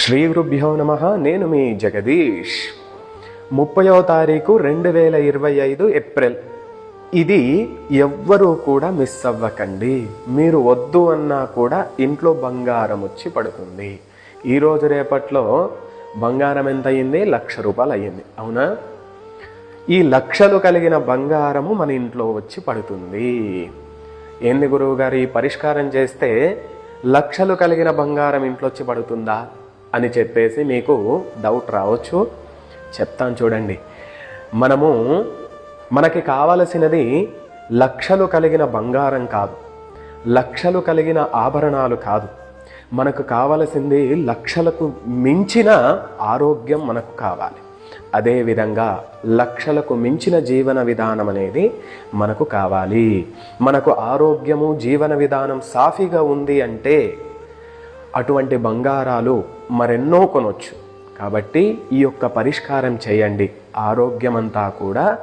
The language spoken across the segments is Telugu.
శ్రీ గురుభ్యో నమ. నేను మీ జగదీష్. ముప్పయో తారీఖు రెండు వేల ఇరవై ఐదు ఏప్రిల్. ఇది ఎవ్వరూ కూడా మిస్ అవ్వకండి. మీరు వద్దు అన్నా కూడా ఇంట్లో బంగారం వచ్చి పడుతుంది. ఈరోజు రేపట్లో బంగారం ఎంత అయింది లక్ష రూపాయలు అయ్యింది అవునా? ఈ లక్షలు కలిగిన బంగారము మన ఇంట్లో వచ్చి పడుతుంది. ఏంది గురువుగారు ఈ పరిష్కారం చేస్తే లక్షలు కలిగిన బంగారం ఇంట్లో వచ్చి పడుతుందా? అని చెప్పేసి మీకు డౌట్ రావచ్చు. చెప్తాను చూడండి. మనము మనకి కావలసినది లక్షలు కలిగిన బంగారం కాదు. లక్షలు కలిగిన ఆభరణాలు కాదు. మనకు కావలసింది లక్షలకు మించిన ఆరోగ్యం మనకు కావాలి. అదేవిధంగా లక్షలకు మించిన జీవన విధానం అనేది మనకు కావాలి. మనకు ఆరోగ్యము జీవన విధానం సాఫీగా ఉంది అంటే అటువంటి బంగారాలు మరెన్నో కొనొచ్చు. కాబట్టి ఈ యొక్క పరిష్కారం చేయండి. ఆరోగ్యమంతా కూడా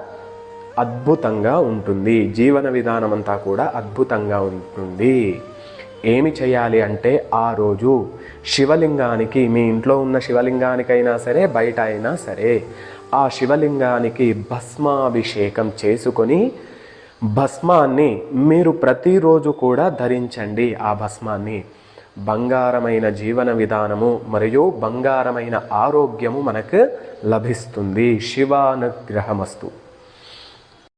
అద్భుతంగా ఉంటుంది. జీవన విధానం అంతా కూడా అద్భుతంగా ఉంటుంది. ఏమి చేయాలి అంటే ఆ రోజు శివలింగానికి మీ ఇంట్లో ఉన్న శివలింగానికైనా సరే బయట అయినా సరే ఆ శివలింగానికి భస్మాభిషేకం చేసుకొని భస్మాన్ని మీరు ప్రతిరోజు కూడా ధరించండి ఆ భస్మాన్ని. బంగారమైన జీవన విధానము మరియు బంగారమైన ఆరోగ్యము మనకు లభిస్తుంది. శివానుగ్రహమస్తు.